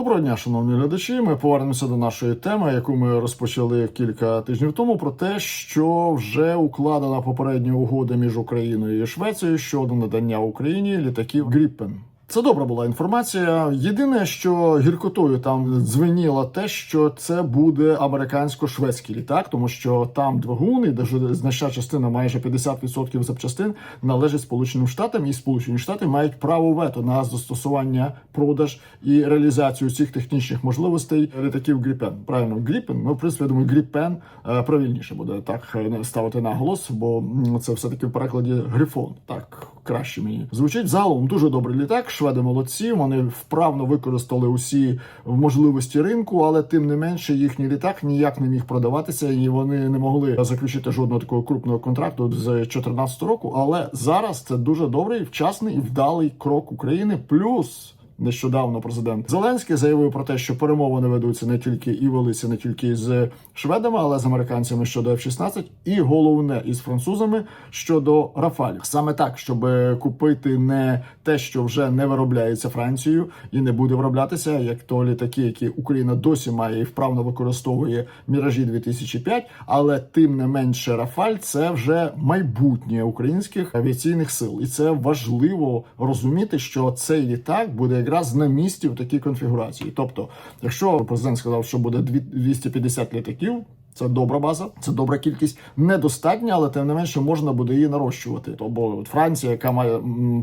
Доброго дня, шановні глядачі. Ми повернемося до нашої теми, яку ми розпочали кілька тижнів тому, про те, що вже укладена попередня угода між Україною і Швецією щодо надання Україні літаків Гріппен. Це добра була інформація. Єдине, що гіркотою там дзвеніло те, що це буде американсько-шведський літак, тому що там двигун і дуже значна частина, майже 50% запчастин належить Сполученим Штатам, і Сполучені Штати мають право вето на застосування, продаж і реалізацію цих технічних можливостей літаків Гріпен. Правильно, Гріпен. Ну, в принципі, думаю, Гріпен е, правильніше буде так е, ставити наголос, бо це все таки в перекладі Грифон. Так краще мені звучить. Загалом дуже добрий літак. Шведи молодці. Вони вправно використали усі можливості ринку, але тим не менше їхній літак ніяк не міг продаватися, і вони не могли заключити жодного такого крупного контракту з 2014 року. Але зараз це дуже добрий, вчасний і вдалий крок України. Плюс. Нещодавно президент Зеленський заявив про те, що перемовини ведуться не тільки і велися не тільки з шведами, але з американцями щодо F-16, і головне із французами щодо Рафалів. Саме так, щоб купити не те, що вже не виробляється Францією і не буде вироблятися, як то літаки, які Україна досі має і вправно використовує міражі 2005, але тим не менше Рафаль це вже майбутнє українських авіаційних сил, і це важливо розуміти, що цей літак буде якраз на місці в такій конфігурації. Тобто, якщо президент сказав, що буде дві- 250 літаків. Це добра база, це добра кількість, недостатня, але тим не менше можна буде її нарощувати. Тобто Франція, яка має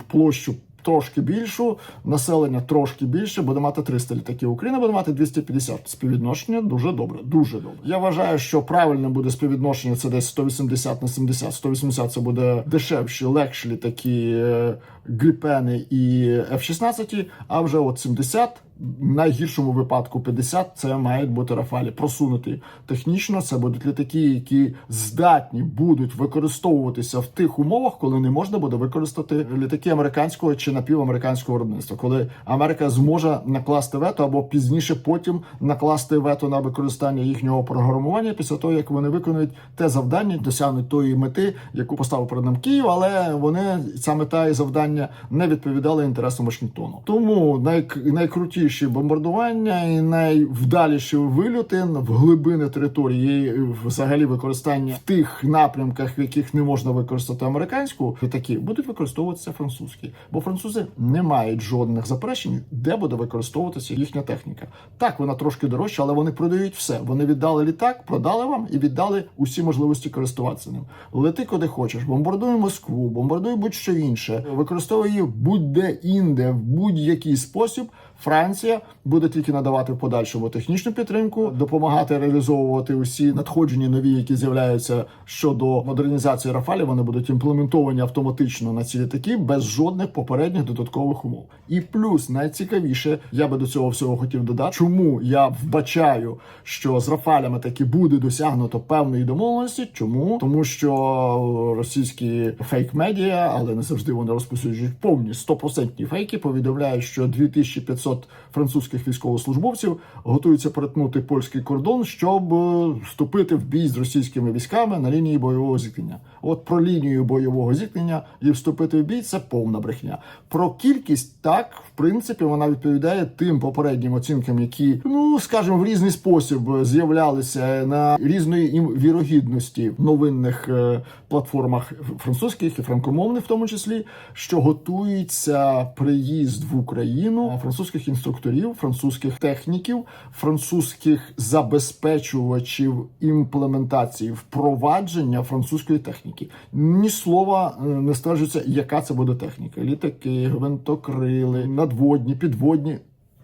площу трошки більшу, населення трошки більше, буде мати 300 літаків. Україна буде мати 250. Співвідношення дуже добре, дуже добре. Я вважаю, що правильне буде співвідношення це десь 180 на 70. 180 це буде дешевші, легші літаки е, Гріпени і F-16, а вже от 70 в найгіршому випадку 50 це мають бути рафалі просунуті технічно. Це будуть літаки, які здатні будуть використовуватися в тих умовах, коли не можна буде використати літаки американського чи напівамериканського виробництва, коли Америка зможе накласти вето або пізніше потім накласти вето на використання їхнього програмування після того, як вони виконують те завдання, досягнуть тої мети, яку поставив перед ним Київ, але вони ця мета і завдання не відповідали інтересам Вашингтону. Тому найк найкрутіші бомбардування і найвдаліші вильоти в глибини території, і взагалі використання в тих напрямках, в яких не можна використати американську літаки, будуть використовуватися французькі, бо французи не мають жодних заперечень, де буде використовуватися їхня техніка. Так, вона трошки дорожча, але вони продають все. Вони віддали літак, продали вам і віддали усі можливості користуватися ним. Лети куди хочеш, бомбардуй Москву, бомбардуй будь-що інше, використовуй її будь-де інде, в будь-який спосіб. Франція буде тільки надавати в подальшому технічну підтримку, допомагати реалізовувати усі надходження нові, які з'являються щодо модернізації Рафалі. Вони будуть імплементовані автоматично на ці літаки без жодних попередніх додаткових умов. І плюс найцікавіше, я би до цього всього хотів додати, чому я вбачаю, що з Рафалями таки буде досягнуто певної домовленості. Чому тому, що російські фейк-медіа, але не завжди вони розповсюджують повні 100% фейки, повідомляють, що 2500 французьких військовослужбовців готуються перетнути польський кордон, щоб е, вступити в бій з російськими військами на лінії бойового зіткнення. От про лінію бойового зіткнення і вступити в бій це повна брехня. Про кількість так, в принципі, вона відповідає тим попереднім оцінкам, які ну скажімо, в різний спосіб з'являлися на різної вірогідності в новинних е, платформах французьких і франкомовних, в тому числі, що готується приїзд в Україну французьких інструкторів, французьких техніків, французьких забезпечувачів імплементації впровадження французької техніки. Ні слова е, не стверджується, яка це буде техніка: літаки, гвинтокрили, надводні, підводні.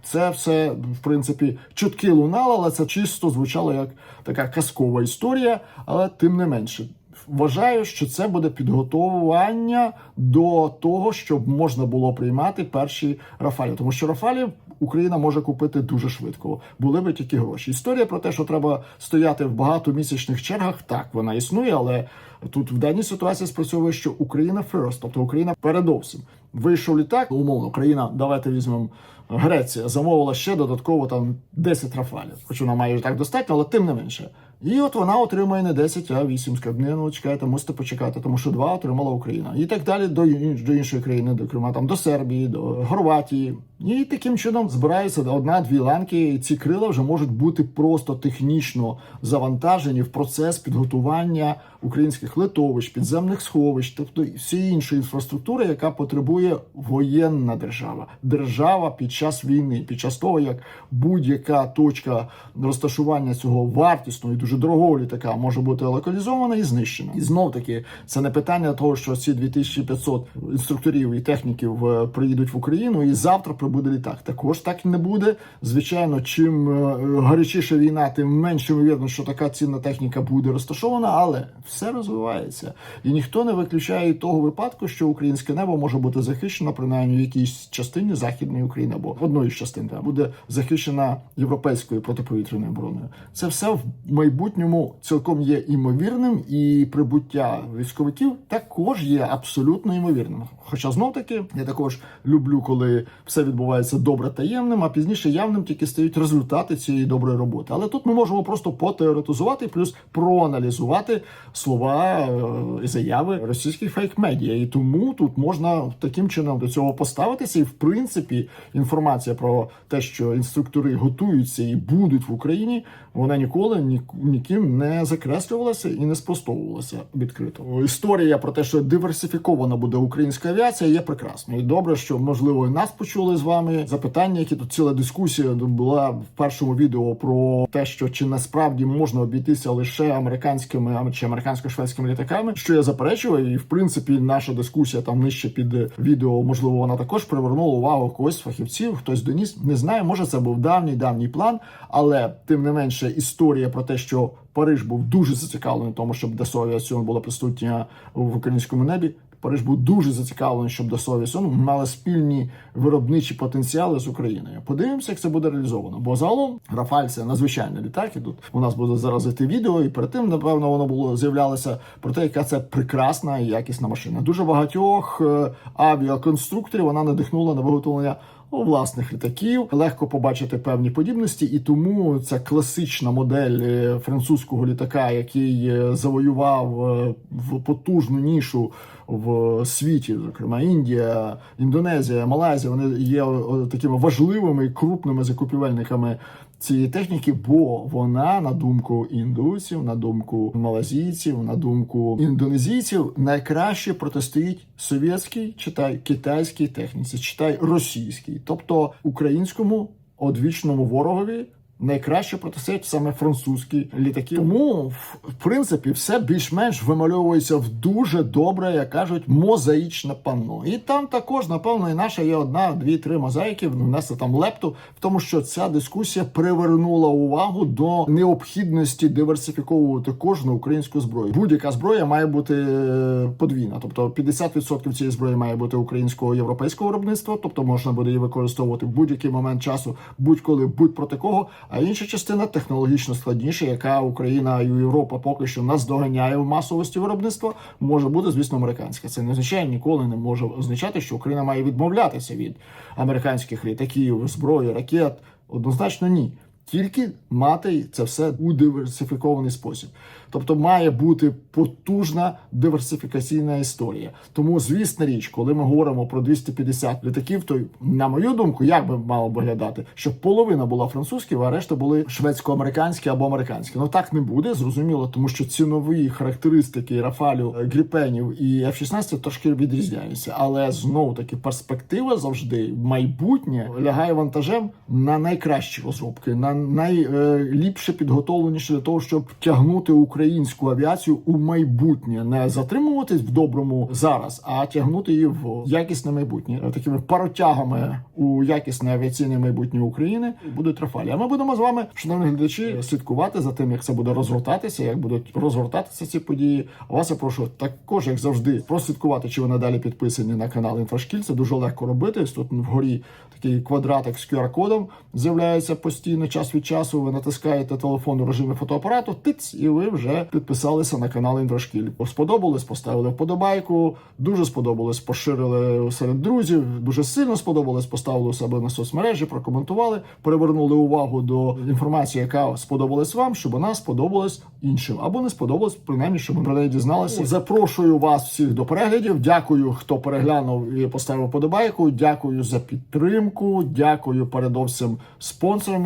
Це все, в принципі, чутки лунало, але це чисто звучало як така казкова історія, але тим не менше. Вважаю, що це буде підготовування до того, щоб можна було приймати перші Рафалі, тому що Рафалі Україна може купити дуже швидко. Були би тільки гроші. Історія про те, що треба стояти в багатомісячних чергах, так вона існує, але тут в даній ситуації спрацьовує, що Україна first, тобто Україна передовсім. Вийшов літак, умовно, Україна, давайте візьмемо Греція, замовила ще додатково там 10 рафалів, хоч вона має так достатньо, але тим не менше. І от вона отримує не 10, а 8 скарбни. Ну, чекайте, мусите почекати, тому що два отримала Україна. І так далі до, до іншої країни, до там до Сербії, до Хорватії. І таким чином збираються одна-дві ланки. і Ці крила вже можуть бути просто технічно завантажені в процес підготування українських литовищ, підземних сховищ, тобто всієї іншої інфраструктури, яка потребує воєнна держава, держава під час війни, під час того, як будь-яка точка розташування цього вартісного і дуже дорогого літака може бути локалізована і знищена. І знов таки це не питання того, що ці 2500 інструкторів і техніків е, приїдуть в Україну, і завтра прибуде літак. Також так не буде. Звичайно, чим е, гарячіша війна, тим менше ймовірно, що така цінна техніка буде розташована, але все розвивається, і ніхто не виключає того випадку, що українське небо може бути захищено принаймні в якійсь частині західної України або одної з частин та буде захищена європейською протиповітряною обороною. Це все в майбутньому цілком є імовірним, і прибуття військовиків також є абсолютно імовірним. Хоча знов таки я також люблю, коли все відбувається добре таємним, а пізніше явним тільки стають результати цієї доброї роботи. Але тут ми можемо просто потеоретизувати, плюс проаналізувати слова е, і заяви російських фейк-медіа. І тому тут можна таким чином до цього поставитися. І в принципі інформація про те, що інструктори готуються і будуть в Україні, вона ніколи ні, ніким не закреслювалася і не спростовувалася відкрито. Історія про те, що диверсифікована буде українська авіація, є прекрасною. І добре, що можливо і нас почули з вами запитання, які тут ціла дискусія була в першому відео про те, що чи насправді можна обійтися лише американськими ам- чи американсько-шведськими літаками, що я заперечував, і в принципі наша дискусія там нижче під відео, можливо, вона також привернула увагу когось з фахівців, хтось доніс. Не знаю, може це був давній давній план, але тим не менше історія про те, що Париж був дуже зацікавлений тому, щоб ДСО авіаціон була присутня в українському небі. Париж був дуже зацікавлений, щоб ДСО авіаціон мали спільні виробничі потенціали з Україною. Подивимося, як це буде реалізовано. Бо загалом Рафаль це надзвичайний літак. Тут у нас буде зараз йти відео, і перед тим, напевно, воно було з'являлося про те, яка це прекрасна і якісна машина. Дуже багатьох е, авіаконструкторів вона надихнула на виготовлення власних літаків. Легко побачити певні подібності, і тому ця класична модель е, французького літака, який е, завоював е, в потужну нішу в світі, зокрема Індія, Індонезія, Малайзія, вони є такими важливими крупними закупівельниками цієї техніки, бо вона, на думку індусів, на думку малазійців, на думку індонезійців, найкраще протистоїть совєтській, читай китайській техніці, читай російській, тобто українському одвічному ворогові. Найкраще протистоять саме французькі літаки. Тому, в принципі, все більш-менш вимальовується в дуже добре, як кажуть, мозаїчне панно. І там також, напевно, і наша є одна, дві, три мозаїки, внести там лепту, в тому, що ця дискусія привернула увагу до необхідності диверсифіковувати кожну українську зброю. Будь-яка зброя має бути е, подвійна, тобто 50% цієї зброї має бути українського європейського виробництва, тобто можна буде її використовувати в будь-який момент часу, будь-коли, будь проти кого. А інша частина технологічно складніша, яка Україна і Європа поки що наздоганяє в масовості виробництва, може бути, звісно, американська. Це не означає ніколи не може означати, що Україна має відмовлятися від американських літаків, зброї, ракет. Однозначно ні. Тільки мати це все у диверсифікований спосіб. Тобто має бути потужна диверсифікаційна історія. Тому, звісна річ, коли ми говоримо про 250 літаків, то на мою думку, як би мало виглядати, щоб половина була французькі, а решта були шведсько-американські або американські. Ну так не буде, зрозуміло, тому що цінові характеристики Рафалю, Гріпенів і F-16 трошки відрізняються. Але знову таки перспектива завжди майбутнє лягає вантажем на найкращі розробки, на найліпше підготовленіше для того, щоб тягнути українську авіацію у майбутнє, не затримуватись в доброму зараз, а тягнути її в якісне майбутнє Е, такими паротягами у якісне авіаційне майбутнє України будуть Рафалі. А ми будемо з вами, шановні глядачі, слідкувати за тим, як це буде розгортатися, як будуть розгортатися ці події. Вас я прошу також, як завжди, прослідкувати, чи ви надалі підписані на канал Інфошкіль. Це дуже легко робити. Тут вгорі такий квадратик з QR-кодом з'являється постійно час час від часу ви натискаєте телефон у режимі фотоапарату, тиць, і ви вже підписалися на канал Інтрошкіль. Сподобалось, поставили вподобайку. Дуже сподобалось, поширили серед друзів. Дуже сильно сподобалось, поставили у себе на соцмережі, прокоментували, перевернули увагу до інформації, яка сподобалась вам, щоб вона сподобалась іншим, або не сподобалась, принаймні, щоб ми про неї дізналися. Запрошую вас всіх до переглядів. Дякую, хто переглянув і поставив подобайку. Дякую за підтримку. Дякую передовсім спонсорам,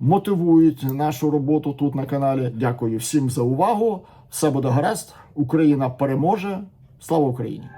мотивують нашу роботу тут на каналі. Дякую всім за увагу. Все буде гаразд. Україна переможе. Слава Україні!